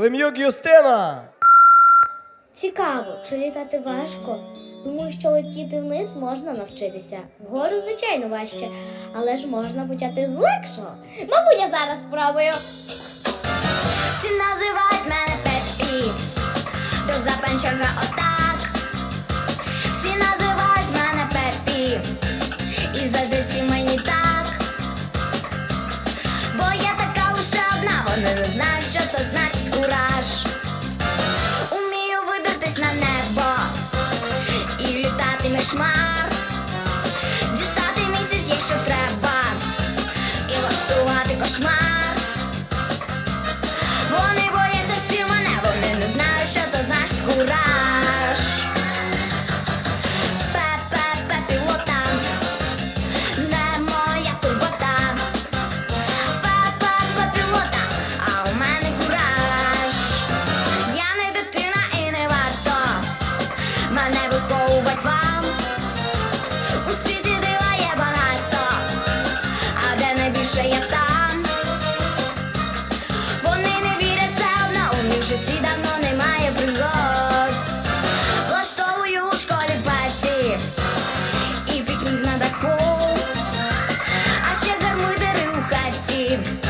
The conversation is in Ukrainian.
Клим'юк Юстина. Цікаво, чи літати важко. Думаю, що летіти вниз можна навчитися. Вгору, звичайно, важче, але ж можна почати з легшого. Мабуть, я зараз спробую. Всі називають мене Пепі, Дуда панчага отак. Всі називають мене Пепі, і завжди мені так. Бо я така лише одна, вони не знають, що babe.